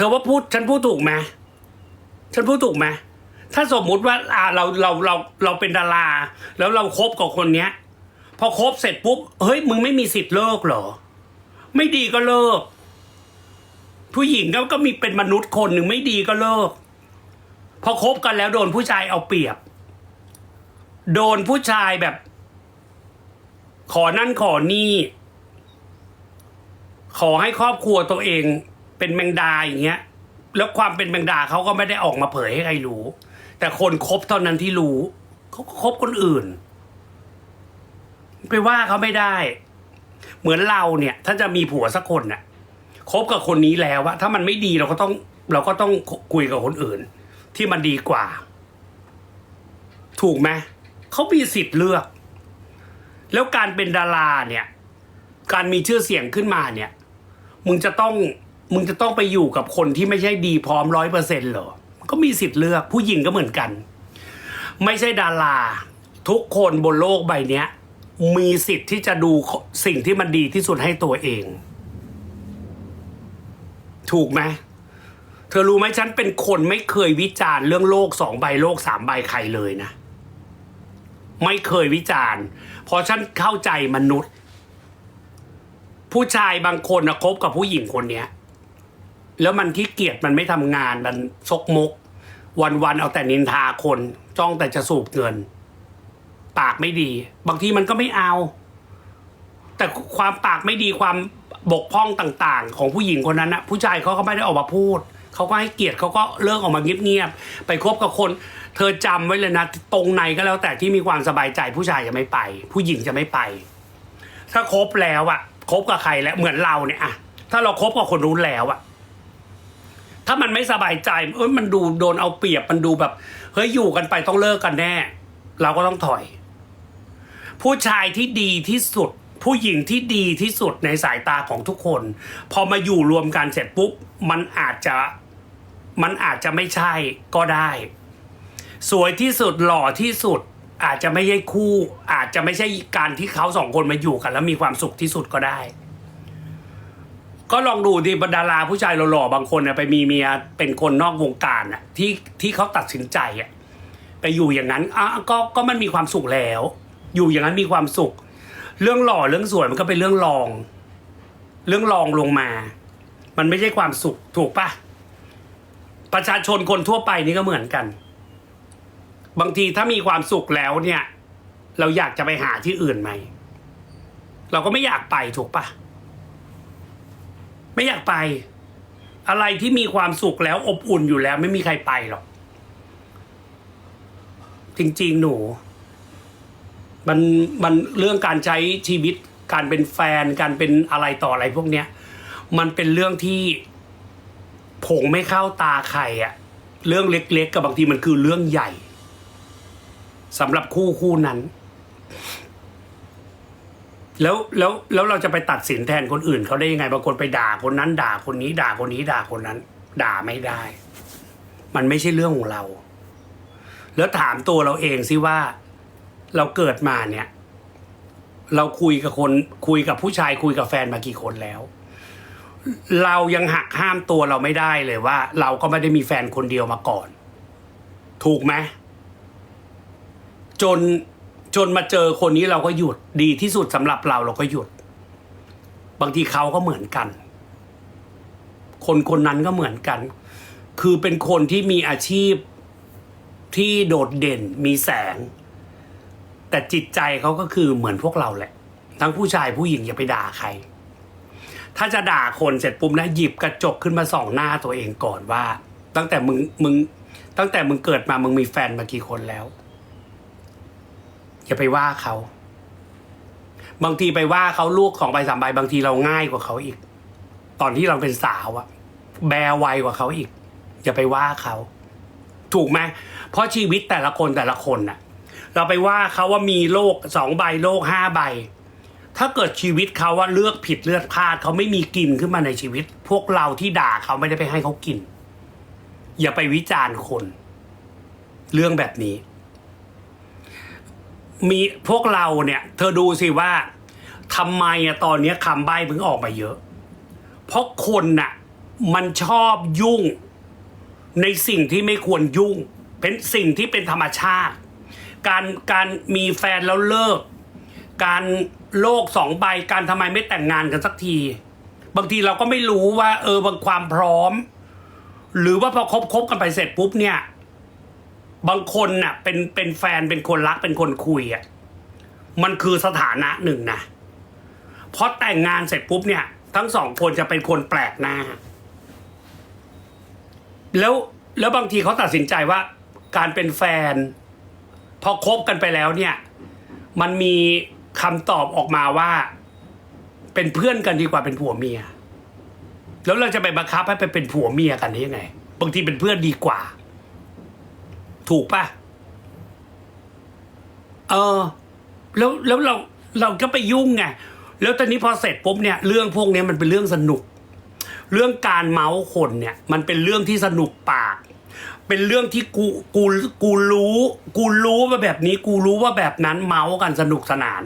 ธอว่าพูดฉันพูดถูกไหมฉันพูดถูกไหมถ้าสมมุติว่าอ่าเราเราเราเราเป็นดารา แล้วเราคบกับคนเนี้ย พอคบเสร็จปุ๊บเฮ้ยมึงไม่มีสิทธิ์เลิกเหรอ ไม่ดีก็เลิก ผู้หญิงก็ก็มีเป็นมนุษย์คนหนึ่งไม่ดีก็เลิก พอคบกันแล้วโดนผู้ชายเอาเปรียบ โดนผู้ชายแบบ ขอนั่นขอนี่ ขอให้ครอบครัวตัวเอง เป็นแมงดาอย่างเงี้ย แล้วความเป็นแมงดาเขาก็ไม่ได้ออกมาเผยให้ใครรู้ แต่คนคบเท่านั้นที่รู้เขาก็คบคนอื่น ไปว่าเขาไม่ได้ เหมือนเราเนี่ย ถ้าจะมีผัวสักคนน่ะคบกับคนนี้แล้วอะถ้ามันไม่ดีเราก็ต้อง เราก็ต้องคุยกับคนอื่น ที่มันดีกว่า ถูกไหมเขามีสิทธิ์เลือก แล้วการเป็นดาราเนี่ย การมีชื่อเสียงขึ้นมาเนี่ย มึงจะต้อง มึงจะต้องไปอยู่กับคนที่ไม่ใช่ดีพร้อมร้อยเปอร์เซ็นต์เหรอ ก็มีสิทธิ์เลือกผู้หญิงก็เหมือนกัน ไม่ใช่ดารา ทุกคนบนโลกใบนี้มีสิทธิ์ที่จะดูสิ่งที่มันดีที่สุดให้ตัวเอง ถูกไหมเธอรู้ไหมฉันเป็นคนไม่เคยวิจารณ์เรื่องโลกสองใบโลกสามใบใครเลยนะ ไม่เคยวิจารณ์เพราะฉันเข้าใจมนุษย์ ผู้ชายบางคนนะคบกับผู้หญิงคนเนี้ย แล้วมันขี้เกียจมันไม่ทำงานมันซกมกวันๆเอาแต่นินทาคน จ้องแต่จะสูบเงิน ปากไม่ดี บางทีมันก็ไม่เอา แต่ความปากไม่ดีความบกพร่องต่างๆ ของผู้หญิงคนนั้นนะผู้ชายเขาก็ไม่ได้ออกมาพูด เขาก็ให้เกียรติเขาก็เลิกออกมาเงียบๆไปคบกับคน เธอจำไว้เลยนะ ตรงไหนก็แล้วแต่ที่มีความสบายใจผู้ชายจะไม่ไป ผู้หญิงจะไม่ไป ถ้าคบแล้วอะคบกับใครแล้วเหมือนเราเนี่ยอะถ้าเราคบกับคนรู้นแล้วอะ ถ้ามันไม่สบายใจเอ้ยมันดูโดนเอาเปรียบมันดูแบบเฮ้ยอยู่กันไปต้องเลิกกันแน่ เราก็ต้องถอย ผู้ชายที่ดีที่สุด ผู้หญิงที่ดีที่สุดในสายตาของทุกคน พอมาอยู่รวมกันเสร็จปุ๊บมันอาจจะมันอาจจะไม่ใช่ก็ได้ สวยที่สุดหล่อที่สุดอาจจะไม่ใช่คู่ อาจจะไม่ใช่การที่เขาสองคนมาอยู่กัน แล้วมีความสุขที่สุดก็ได้ ก็ลองดูดิบรรดาราผู้ชายหล่อๆบางคนน่ะไปมีเมียเป็นคนนอกวงการน่ะที่ที่เขาตัดสินใจอะไปอยู่อย่างนั้นอะก็ก็มันมีความสุขแล้ว อยู่อย่างนั้นมีความสุข เรื่องหล่อเรื่องสวยมันก็เป็นเรื่องรอง เรื่องรองลงมา มันไม่ใช่ความสุขถูกปะประชาชนคนทั่วไปนี่ก็เหมือนกัน บางทีถ้ามีความสุขแล้วเนี่ย เราอยากจะไปหาที่อื่นไหมเราก็ไม่อยากไปถูกปะ ไม่อยากไป อะไรที่มีความสุขแล้วอบอุ่นอยู่แล้ว ไม่มีใครไปหรอก จริง ๆ หนู มันมันเรื่องการใช้ชีวิต การเป็นแฟน การเป็นอะไรต่ออะไรพวกเนี้ย มันเป็นเรื่องที่ผงไม่เข้าตาใครอะเรื่องเล็ก ๆ กับบางทีมันคือเรื่องใหญ่สำหรับคู่คู่นั้น แล้วแล้วแล้วเราจะไปตัดสินแทนคนอื่นเขาได้ยังไงบางคนไปด่าคนนั้น ด่าคนนี้ ด่าคนนี้ด่าคนนั้น ด่าไม่ได้ มันไม่ใช่เรื่องของเรา แล้วถามตัวเราเองสิว่า เราเกิดมาเนี่ย เราคุยกับคนคุยกับผู้ชายคุยกับแฟนมากี่คนแล้ว เรายังหักห้ามตัวเราไม่ได้เลยว่า เราก็ไม่ได้มีแฟนคนเดียวมาก่อน ถูกไหมจน จนมาเจอคนนี้เราก็หยุดดีที่สุดสำหรับเราเราก็หยุด บางทีเขาก็เหมือนกัน คนคนนั้นก็เหมือนกัน คือเป็นคนที่มีอาชีพที่โดดเด่นมีแสง แต่จิตใจเขาก็คือเหมือนพวกเราแหละ ทั้งผู้ชายผู้หญิงอย่าไปด่าใคร ถ้าจะด่าคนเสร็จปุ๊บนะหยิบกระจกขึ้นมาส่องหน้าตัวเองก่อนว่า ตั้งแต่มึงมึงตั้งแต่มึงเกิดมามึงมีแฟนมากี่คนแล้ว อย่าไปว่าเขา บางทีไปว่าเขาลูกของใบสามใบบางทีเราง่ายกว่าเขาอีก ตอนที่เราเป็นสาวอะแบไวกว่าเขาอีก อย่าไปว่าเขา ถูกไหมเพราะชีวิตแต่ละคนแต่ละคนน่ะเราไปว่าเขาว่ามีโลกสองใบโลกห้าใบ ถ้าเกิดชีวิตเขาว่าเลือกผิดเลือกพลาดเขาไม่มีกินขึ้นมาในชีวิต พวกเราที่ด่าเขาไม่ได้ไปให้เขากิน อย่าไปวิจารณ์คน เรื่องแบบนี้ มีพวกเราเนี่ย เธอดูสิว่าทำไมอะตอนเนี้ยคำใบ้เพิ่งออกมาเยอะ เพราะคนน่ะมันชอบยุ่ง ในสิ่งที่ไม่ควรยุ่ง เป็นสิ่งที่เป็นธรรมชาติ การการมีแฟนแล้วเลิก การโลกสองใบการทำไมไม่แต่งงานกันสักที บางทีเราก็ไม่รู้ว่า เออบางความพร้อม หรือว่าพอคบคบกันไปเสร็จปุ๊บเนี่ย บางคนน่ะ เป็นเป็นแฟนเป็นคนรักเป็นคนคุยอะมันคือสถานะหนึ่งนะพอแต่งงานเสร็จปุ๊บเนี่ย ทั้งสองคนจะเป็นคนแปลกหน้า แล้วแล้วบางทีเขาตัดสินใจว่า การเป็นแฟน พอคบกันไปแล้วเนี่ย มันมีคำตอบออกมาว่า เป็นเพื่อนกันดีกว่าเป็นผัวเมีย แล้วเราจะไปบังคับให้ไปเป็นผัวเมียกันได้ยังไง บางทีเป็นเพื่อนดีกว่า ถูกปะเออ แล้วแล้วเราเราก็ไปยุ่งไงแล้วตอนนี้พอเสร็จปุ๊บเนี่ยเรื่องพวกนี้มันเป็นเรื่องสนุก เรื่องการเมาส์คนเนี่ย มันเป็นเรื่องที่สนุกปาก เป็นเรื่องที่กูกูกูรู้กูรู้ว่าแบบนี้ กูรู้ว่าแบบนั้นเมาส์กันสนุกสนาน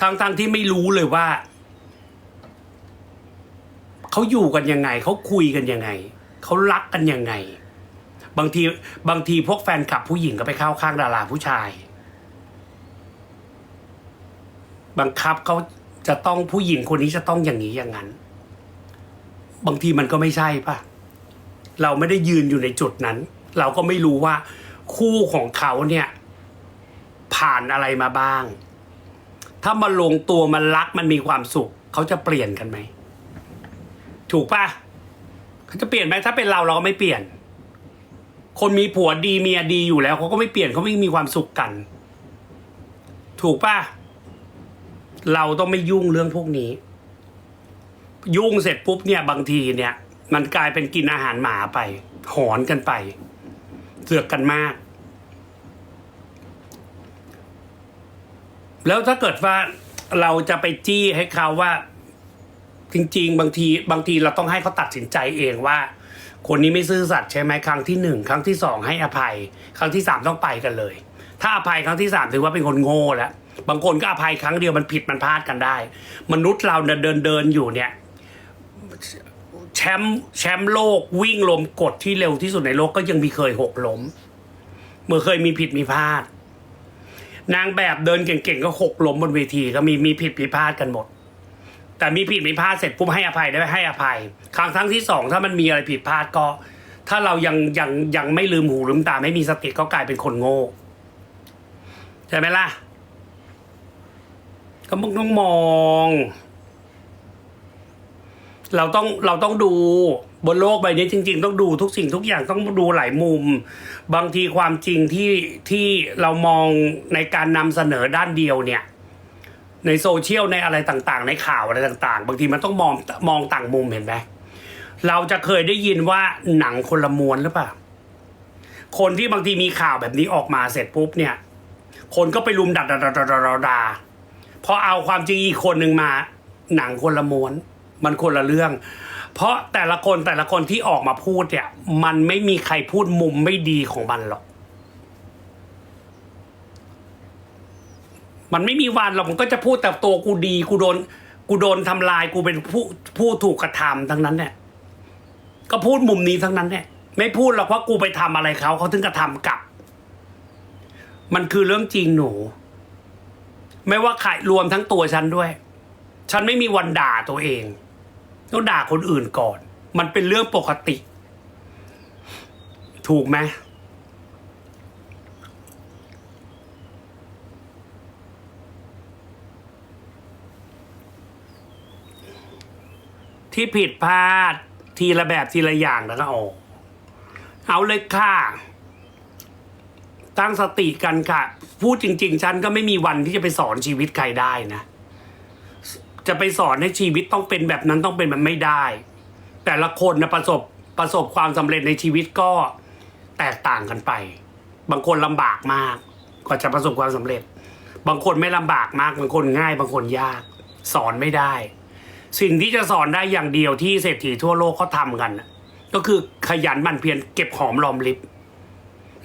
ทั้งทั้งที่ไม่รู้เลยว่าเขาอยู่กันยังไงเขาคุยกันยังไงเขารักกันยังไง บางทีบางทีพวกแฟนคลับผู้หญิงก็ไปเข้าข้างดาราผู้ชาย บังคับเขาจะต้องผู้หญิงคนนี้จะต้องอย่างนี้อย่างนั้น บางทีมันก็ไม่ใช่ปะเราไม่ได้ยืนอยู่ในจุดนั้น เราก็ไม่รู้ว่า คู่ของเขาเนี่ย ผ่านอะไรมาบ้าง ถ้ามาลงตัวมันรักมันมีความสุข เขาจะเปลี่ยนกันไหม ถูกปะเขาจะเปลี่ยนไหมถ้าเป็นเราเราก็ไม่เปลี่ยน คนมีผัวดีเมียดีอยู่แล้วเขาก็ไม่เปลี่ยนเขาไม่มีความสุขกัน ถูกปะเราต้องไม่ยุ่งเรื่องพวกนี้ ยุ่งเสร็จปุ๊บเนี่ยบางทีเนี่ย มันกลายเป็นกินอาหารหมาไป หอนกันไป เสือกกันมาก แล้วถ้าเกิดว่าเราจะไปจี้ให้เขาว่า จริง ๆ บางที บางทีเราต้องให้เขาตัดสินใจเองว่า คนนี้ไม่ซื่อสัตย์ใช่ไหมครั้งที่หนึ่งครั้งที่สองให้อภัย ครั้งที่สามต้องไปกันเลย ถ้าอภัยครั้งที่สามถือว่าเป็นคนโง่แล้วบางคนก็อภัยครั้งเดียวมันผิดมันพลาดกันได้ มนุษย์เราเนี่ยเดินเดินอยู่เนี่ยแชมป์แชมป์โลกวิ่งลมกดที่เร็วที่สุดในโลกก็ยังมีเคยหกล้ม เมื่อเคยมีผิดมีพลาด นางแบบเดินเก่งๆก็หกล้มบนเวทีก็มีมีผิดมีพลาดกันหมด แต่มีผิดมีพลาดเสร็จปุ๊บให้อภัยได้ไหมให้อภัย ครั้งทั้งที่สองถ้ามันมีอะไรผิดพลาดก็ ถ้าเรายังยังยังไม่ลืมหูลืมตาไม่มีสติก็กลายเป็นคนโง่ใช่ไหมล่ะก็มึงต้องมอง เราต้องเราต้องดูบนโลกใบนี้จริง ๆ ต้องดูทุกสิ่งทุกอย่างต้องดูหลายมุม บางทีความจริงที่ที่เรามองในการนำเสนอด้านเดียวเนี่ย ในโซเชียลในอะไรต่างๆ ในข่าวอะไรต่างๆ บางทีมันต้องมองมองต่างมุมเห็นไหมเราจะเคยได้ยินว่าหนังคนละม้วนหรือเปล่า คนที่บางทีมีข่าวแบบนี้ออกมาเสร็จปุ๊บเนี่ย คนก็ไปรุมด่าด่าด่าดาดาดาพอเอาความจริงอีกคนหนึ่งมา หนังคนละม้วนมันคนละเรื่อง เพราะแต่ละคนแต่ละคนที่ออกมาพูดเนี่ย มันไม่มีใครพูดมุมไม่ดีของมันหรอก มันไม่มีวันหรอกมันก็จะพูดแต่ตัวกูดีกูโดนกูโดนทำลายกูเป็นผู้ผู้ถูกกระทำทั้งนั้นเนี่ยก็พูดมุมนี้ทั้งนั้นเนี่ยไม่พูดหรอกว่ากูไปทำอะไรเขาเขาถึงกระทำกลับ มันคือเรื่องจริงหนู ไม่ว่าใครรวมทั้งตัวฉันด้วย ฉันไม่มีวันด่าตัวเองต้องด่าคนอื่นก่อน มันเป็นเรื่องปกติ ถูกไหม ที่ผิดพลาดทีละแบบทีละอย่างแล้วก็ออกเอาเลยค่ะ ตั้งสติกันค่ะ พูดจริง ๆ ฉันก็ไม่มีวันที่จะไปสอนชีวิตใครได้นะ จะไปสอนให้ชีวิตต้องเป็นแบบนั้นต้องเป็นแบบไม่ได้ แต่ละคนนะประสบประสบความสำเร็จในชีวิตก็แตกต่างกันไป บางคนลำบากมากกว่าจะประสบความสำเร็จ บางคนไม่ลำบากมาก บางคนง่าย บางคนยาก สอนไม่ได้ สิ่งที่จะสอนได้อย่างเดียวที่เศรษฐีทั่วโลกเขาทำกัน ก็คือขยันหมั่นเพียรเก็บหอมรอมริบ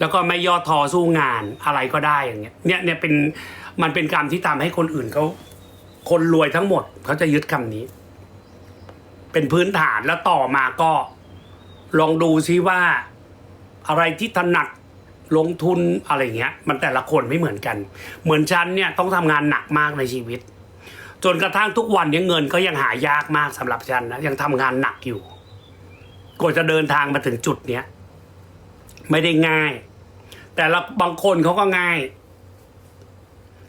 แล้วก็ไม่ย่อท้อสู้งานอะไรก็ได้อย่างเงี้ยเนี่ยเนี่ยเป็นมันเป็นการที่ทำให้คนอื่นเขาคนรวยทั้งหมดเขาจะยึดคำนี้ เป็นพื้นฐานแล้วต่อมาก็ลองดูซิว่าอะไรที่ถนัดลงทุนอะไรเงี้ย มันแต่ละคนไม่เหมือนกัน เหมือนฉันเนี่ยต้องทำงานหนักมากในชีวิต จนกระทั่งทุกวันนี้เงินก็ยังหายากมากสำหรับฉันนะยังทำงานหนักอยู่กว่าจะเดินทางมาถึงจุดเนี้ยไม่ได้ง่าย แต่ละบางคนเขาก็ง่าย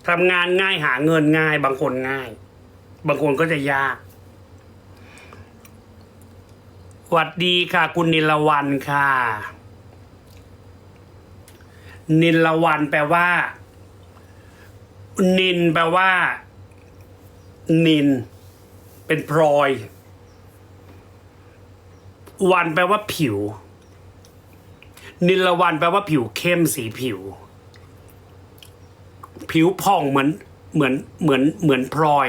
ทำงานง่ายหาเงินง่าย บางคนง่าย บางคนก็จะยากสวัสดีค่ะ คุณนิลวันค่ะ นิลวันแปลว่า นินแปลว่า นิน เป็นพลอย วันแปลว่าผิว นิลวันแปลว่าผิวเข้มสีผิว ผิวผ่องเหมือนเหมือนเหมือนเหมือนพลอย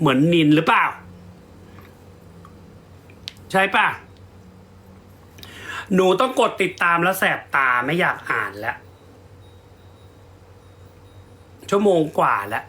เหมือนนินหรือเปล่า ใช่ป่ะ หนูต้องกดติดตามแล้วแสบตาไม่อยากอ่านแล้วชั่วโมงกว่าแล้ว